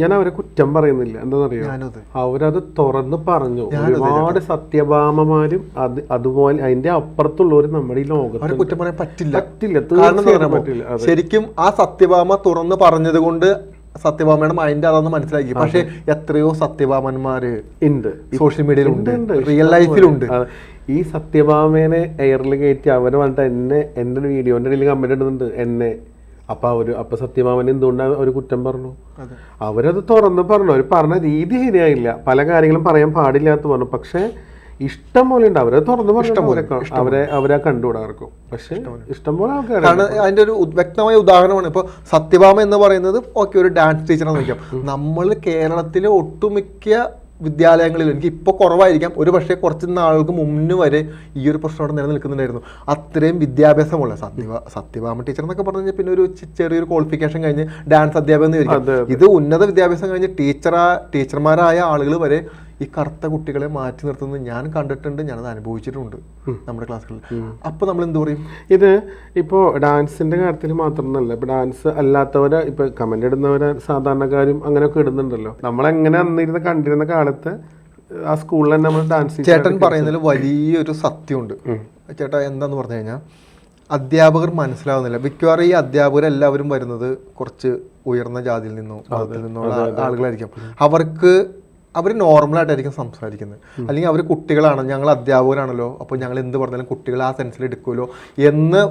ഞാൻ അവരെ കുറ്റം പറയുന്നില്ല. എന്താണെന്നറിയോ അവരത് തുറന്ന് പറഞ്ഞു. ഒരുപാട് സത്യഭാമമാരും അത് അതുപോലെ അതിന്റെ അപ്പുറത്തുള്ളവർ നമ്മുടെ ഈ ലോകത്ത് കുറ്റം പറയാൻ പറ്റില്ല. പറ്റില്ല. പറ്റില്ല. ശരിക്കും ആ സത്യഭാമ തുറന്ന് പറഞ്ഞത് കൊണ്ട് സത്യഭാമയുടെ മൈൻഡ് അതാന്ന് മനസ്സിലാക്കി. പക്ഷെ എത്രയോ സത്യഭാമന്മാര് ഉണ്ട്. സോഷ്യൽ മീഡിയയിലുണ്ട് റിയൽ ലൈഫിലുണ്ട് ഈ സത്യഭാമേനെ എയറിൽ കയറ്റി അവർ വന്നിട്ട് എന്നെ എന്റെ വീഡിയോന്റെ ഇടയിൽ കമന്റ് ഇടുന്നുണ്ട്. എന്നെ അപ്പൊ അവർ അപ്പൊ സത്യമാമൻ എന്തുകൊണ്ടാണ് അവർ കുറ്റം പറഞ്ഞു? അവരത് തുറന്ന് പറഞ്ഞു. അവർ പറഞ്ഞ രീതി ശരിയായില്ല. പല കാര്യങ്ങളും പറയാൻ പാടില്ലാത്ത പറഞ്ഞു. പക്ഷെ ഇഷ്ടം പോലെ ഉണ്ട്. അവരെ തുറന്ന് പറഞ്ഞു അവരെ അവരെ അവരെ കണ്ടുകൂടാർക്കും പക്ഷെ ഇഷ്ടം പോലെ. ആൾക്കാർ അതിന്റെ ഒരു വ്യക്തമായ ഉദാഹരണമാണ്. ഇപ്പൊ സത്യഭാമ എന്ന് പറയുന്നത് ഓക്കെ ഒരു ഡാൻസ് ടീച്ചറാന്ന് വെക്കാം നമ്മൾ കേരളത്തിലെ ഒട്ടുമിക്ക വിദ്യാലയങ്ങളിൽ എനിക്ക് ഇപ്പോൾ കുറവായിരിക്കാം. ഒരു പക്ഷേ കുറച്ച് നാളുകൾക്ക് മുന്നേ വരെ ഈ ഒരു പ്രശ്നം അവിടെ നിലനിൽക്കുന്നുണ്ടായിരുന്നു. അത്രയും വിദ്യാഭ്യാസമുള്ള സത്യവ സത്യഭാമ ടീച്ചർ എന്നൊക്കെ പറഞ്ഞു കഴിഞ്ഞാൽ പിന്നെ ഒരു ചെറിയൊരു ക്വാളിഫിക്കേഷൻ കഴിഞ്ഞ് ഡാൻസ് അധ്യാപകം എന്ന് ഇത് ഉന്നത വിദ്യാഭ്യാസം കഴിഞ്ഞ് ടീച്ചറാ ടീച്ചർമാരായ ആളുകൾ വരെ ഈ കറുത്ത കുട്ടികളെ മാറ്റി നിർത്തുന്നത് ഞാൻ കണ്ടിട്ടുണ്ട് ഞാനത് അനുഭവിച്ചിട്ടുണ്ട് നമ്മുടെ ക്ലാസ്സുകളിൽ. അപ്പോൾ നമ്മൾ എന്ത് പറയും? ഇത് ഇപ്പോൾ ഡാൻസിന്റെ കാര്യത്തിൽ മാത്രമല്ല ഇപ്പൊ ഡാൻസ് അല്ലാത്തവരെ ഇപ്പൊ കമന്റ് ഇടുന്നവരെ സാധാരണക്കാരും അങ്ങനെയൊക്കെ ഇടുന്നുണ്ടല്ലോ. നമ്മളെങ്ങനെ അന്നിരുന്ന് കണ്ടിരുന്ന കാലത്ത് ആ സ്കൂളിൽ തന്നെ നമ്മൾ ഡാൻസ് ചേട്ടൻ പറയുന്നതിൽ വലിയൊരു സത്യമുണ്ട്. ചേട്ടാ എന്താന്ന് പറഞ്ഞു കഴിഞ്ഞാൽ അധ്യാപകർ മനസ്സിലാവുന്നില്ല. മിക്കവാറും ഈ അധ്യാപകരെല്ലാവരും വരുന്നത് കുറച്ച് ഉയർന്ന ജാതിയിൽ നിന്നോ മതത്തിൽ നിന്നുള്ള ആ- ആളുകളായിരിക്കും. അവർക്ക് അവർ നോർമലായിട്ടായിരിക്കും സംസാരിക്കുന്നത്. അല്ലെങ്കിൽ അവർ കുട്ടികളാണ് ഞങ്ങൾ അധ്യാപകരാണല്ലോ അപ്പോൾ ഞങ്ങൾ എന്ത് പറഞ്ഞാലും കുട്ടികൾ ആ സെൻസിൽ എടുക്കുമല്ലോ എന്ന്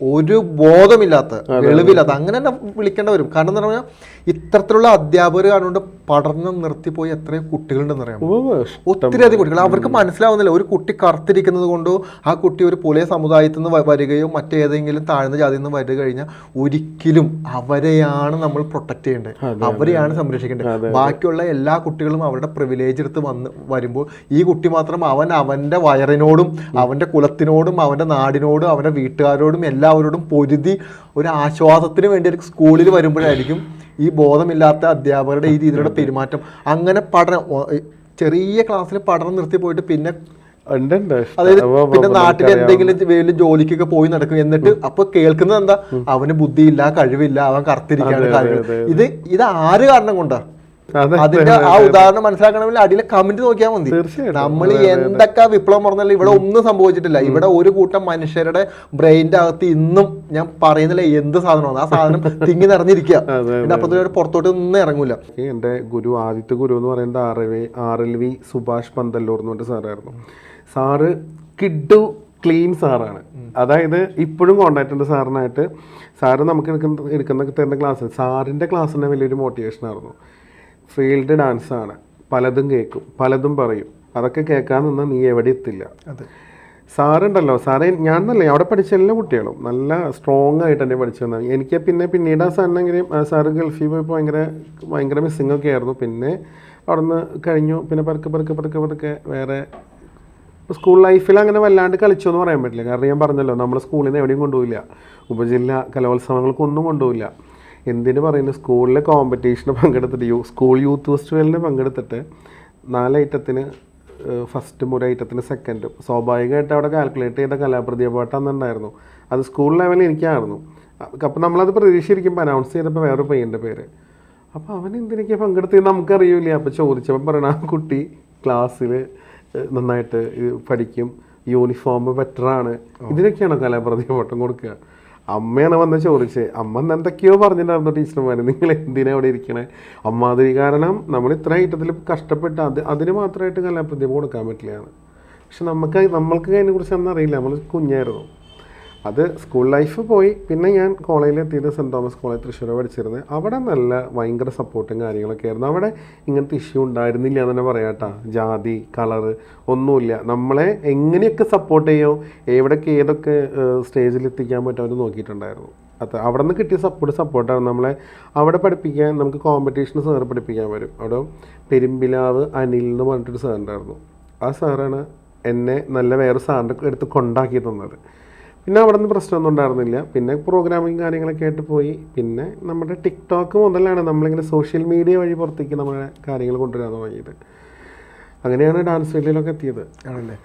ഒരു ബോധമില്ലാത്ത വെളിവില്ലാത്ത അങ്ങനെ തന്നെ വിളിക്കേണ്ട വരും. കാരണം എന്താ പറഞ്ഞാൽ ഇത്തരത്തിലുള്ള അധ്യാപകർ കാണുകൊണ്ട് പഠനം നിർത്തിപ്പോയി എത്രയോ കുട്ടികളുണ്ടെന്ന് അറിയാം ഒത്തിരി അധികം കുട്ടികൾ. അവർക്ക് മനസ്സിലാവുന്നില്ല. ഒരു കുട്ടി കറുത്തിരിക്കുന്നത് കൊണ്ടോ ആ കുട്ടി ഒരു പുലയ സമുദായത്തിൽ നിന്ന് വരികയോ മറ്റേതെങ്കിലും താഴ്ന്ന ജാതിയിൽ നിന്ന് വരിക കഴിഞ്ഞാൽ ഒരിക്കലും അവരെയാണ് നമ്മൾ പ്രൊട്ടക്ട് ചെയ്യേണ്ടത്. അവരെയാണ് സംരക്ഷിക്കേണ്ടത്. ബാക്കിയുള്ള എല്ലാ കുട്ടികളും അവരുടെ പ്രിവിലേജ് എടുത്ത് വന്ന് വരുമ്പോൾ ഈ കുട്ടി മാത്രം അവൻ അവന്റെ വയറിനോടും അവന്റെ കുലത്തിനോടും അവന്റെ നാടിനോടും അവന്റെ വീട്ടുകാരോടും എല്ലാവരോടും പൊരുതി ഒരു ആശ്വാസത്തിന് വേണ്ടി ഒരു സ്കൂളിൽ വരുമ്പോഴായിരിക്കും ഈ ബോധമില്ലാത്ത അധ്യാപകരുടെ ഈ രീതിയിലുള്ള പെരുമാറ്റം. അങ്ങനെ പഠനം ചെറിയ ക്ലാസ്സിൽ പഠനം നിർത്തി പോയിട്ട് പിന്നെ അതായത് പിന്നെ നാട്ടിൽ എന്തെങ്കിലും വലിയ ജോലിക്കൊക്കെ പോയി നടക്കും. എന്നിട്ട് അപ്പൊ കേൾക്കുന്നത് എന്താ? അവന് ബുദ്ധിയില്ല കഴിവില്ല അവൻ കറുത്തിരിക്കാണ് ഇത് ഇത് ആര് കാരണം കൊണ്ടാ? അതിന്റെ ആ ഉദാഹരണം മനസ്സിലാക്കണമെങ്കിൽ അടിയിലെ കമന്റ് നോക്കിയാൽ മതി. നമ്മൾ എന്തൊക്കെ വിപ്ലവം പറഞ്ഞാലും ഇവിടെ ഒന്നും സംഭവിച്ചിട്ടില്ല. ഇവിടെ ഒരു കൂട്ടം മനുഷ്യരുടെ ബ്രെയിന്റെ അകത്ത് ഇന്നും ഞാൻ പറയുന്നില്ല എന്ത് സാധനമാണ്. ആ സാധനം തിങ്ങി നിറഞ്ഞിരിക്കുക. അതെ, എന്റെ അപ്പുറത്ത് പുറത്തോട്ട് ഒന്നും ഇറങ്ങൂല. എന്റെ ഗുരു ആദ്യത്തെ ഗുരു എന്ന് പറയുന്നത് R V R L V Subhash Panthalloor എന്ന് പറഞ്ഞ സാറായിരുന്നു. സാറ് കിഡു ക്ലീൻ സാറാണ്. അതായത് ഇപ്പോഴും കോണ്ടാക്ട് ഉണ്ട് സാറിനായിട്ട്. സാറ് നമുക്ക് എടുക്കുന്ന എടുക്കുന്ന തരുന്ന ക്ലാസ് സാറിന്റെ ക്ലാസ് തന്നെ വലിയൊരു മോട്ടിവേഷൻ ആയിരുന്നു. ഫീൽഡ് ഡാൻസ് ആണ് പലതും കേൾക്കും പലതും പറയും. അതൊക്കെ കേൾക്കാൻ നിന്നാൽ നീ എവിടെ എത്തില്ല. അതെ. സാറുണ്ടല്ലോ സാറേ ഞാൻ നല്ല അവിടെ പഠിച്ച എല്ലാ കുട്ടികളും നല്ല സ്ട്രോങ് ആയിട്ട് തന്നെ പഠിച്ചു വന്നത് എനിക്ക് പിന്നെ പിന്നീട് ആ സാറിനെങ്കിലും സാറ് ഗൾഫിൽ പോയപ്പോൾ ഭയങ്കര ഭയങ്കര മിസ്സിംഗ് ഒക്കെ ആയിരുന്നു. പിന്നെ അവിടുന്ന് കഴിഞ്ഞു. പിന്നെ പതുക്കെ പതുക്കെ പതുക്കെ പതുക്കെ വേറെ സ്കൂൾ ലൈഫിൽ അങ്ങനെ വല്ലാണ്ട് കളിച്ചു എന്ന് പറയാൻ പറ്റില്ല. കാരണം ഞാൻ പറഞ്ഞല്ലോ നമ്മൾ സ്കൂളിൽ നിന്ന് എവിടെയും കൊണ്ടുപോയില്ല ഉപജില്ല കലോത്സവങ്ങൾക്കൊന്നും കൊണ്ടുപോയില്ല എന്തിനു പറയുന്നത് സ്കൂളിലെ കോമ്പറ്റീഷന് പങ്കെടുത്തിട്ട് യൂ സ്കൂൾ യൂത്ത് ഫെസ്റ്റിവലിന് പങ്കെടുത്തിട്ട് നാല് ഐറ്റത്തിന് ഫസ്റ്റും ഒരു ഐറ്റത്തിന് സെക്കൻഡും സ്വാഭാവികമായിട്ട് അവിടെ കാൽക്കുലേറ്റ് ചെയ്ത കലാപ്രതിയ അന്നുണ്ടായിരുന്നു. അത് സ്കൂൾ ലെവലിൽ എനിക്കായിരുന്നു. അപ്പം നമ്മളത് പ്രതീക്ഷിച്ചിരിക്കുമ്പോൾ അനൗൺസ് ചെയ്തപ്പോൾ വേറൊരു പയ്യന്റെ പേര്. അപ്പോൾ അവൻ എന്തിനൊക്കെ പങ്കെടുത്ത് നമുക്കറിയില്ല. അപ്പോൾ ചോദിച്ചപ്പോൾ പറയണ ആ കുട്ടി ക്ലാസ്സിൽ നന്നായിട്ട് പഠിക്കും. യൂണിഫോം ബെറ്ററാണ് ഇതിനൊക്കെയാണോ കലാപ്രതിഭാട്ടം കൊടുക്കുക? അമ്മയാണ് വന്ന് ചോദിച്ചത് അമ്മ എന്തൊക്കെയോ പറഞ്ഞിട്ടുണ്ടായിരുന്നു ടീച്ചർമാർ നിങ്ങൾ എന്തിനാ അവിടെ ഇരിക്കണേ? അമ്മാതിരി കാരണം നമ്മൾ ഇത്ര ഐറ്റത്തിൽ കഷ്ടപ്പെട്ട് അത് അതിന് മാത്രമായിട്ട് കലാപ്രതിഭ കൊടുക്കാൻ പറ്റില്ലയാണ്. പക്ഷെ നമുക്ക് നമ്മൾക്ക് അതിനെക്കുറിച്ച് അന്നറിയില്ല നമ്മൾ കുഞ്ഞായിരുന്നു. അത് സ്കൂൾ ലൈഫ് പോയി. പിന്നെ ഞാൻ കോളേജിൽ എത്തിയത് സെന്റ് തോമസ് കോളേജ് തൃശ്ശൂർ പഠിച്ചിരുന്നത് അവിടെ നല്ല ഭയങ്കര സപ്പോർട്ടും കാര്യങ്ങളൊക്കെ ആയിരുന്നു. അവിടെ ഇങ്ങനത്തെ ഇഷ്യൂ ഉണ്ടായിരുന്നില്ല എന്ന് തന്നെ പറയാട്ടാ ജാതി കളറ് ഒന്നുമില്ല. നമ്മളെ എങ്ങനെയൊക്കെ സപ്പോർട്ട് ചെയ്യോ എവിടെയൊക്കെ ഏതൊക്കെ സ്റ്റേജിൽ എത്തിക്കാൻ പറ്റും അവർ നോക്കിയിട്ടുണ്ടായിരുന്നു. അത് അവിടെ നിന്ന് കിട്ടിയ സപ്പോർട്ട് സപ്പോർട്ടാണ് നമ്മളെ അവിടെ പഠിപ്പിക്കാൻ നമുക്ക് കോമ്പറ്റീഷന് സാറ് പഠിപ്പിക്കാൻ വരും. അവിടെ പെരുമ്പിലാവ് അനിൽ എന്ന് പറഞ്ഞിട്ടൊരു സാറുണ്ടായിരുന്നു ആ സാറാണ് എന്നെ നല്ല വേറെ സാറിന്റെ അടുത്ത് കൊണ്ടാക്കി തന്നത്. പിന്നെ അവിടെ നിന്ന് പ്രശ്നമൊന്നും ഉണ്ടായിരുന്നില്ല. പിന്നെ പ്രോഗ്രാമിങ് കാര്യങ്ങളൊക്കെ ആയിട്ട് പോയി. പിന്നെ നമ്മുടെ ടിക്ടോക്ക് മുതലാണ് നമ്മളിങ്ങനെ സോഷ്യൽ മീഡിയ വഴി പുറത്തേക്ക് നമ്മുടെ കാര്യങ്ങൾ കൊണ്ടുവരാൻ തുടങ്ങിയത്. അങ്ങനെയാണ് ഡാൻസ് ഫീൽഡിലൊക്കെ എത്തിയത്. ആണല്ലേ?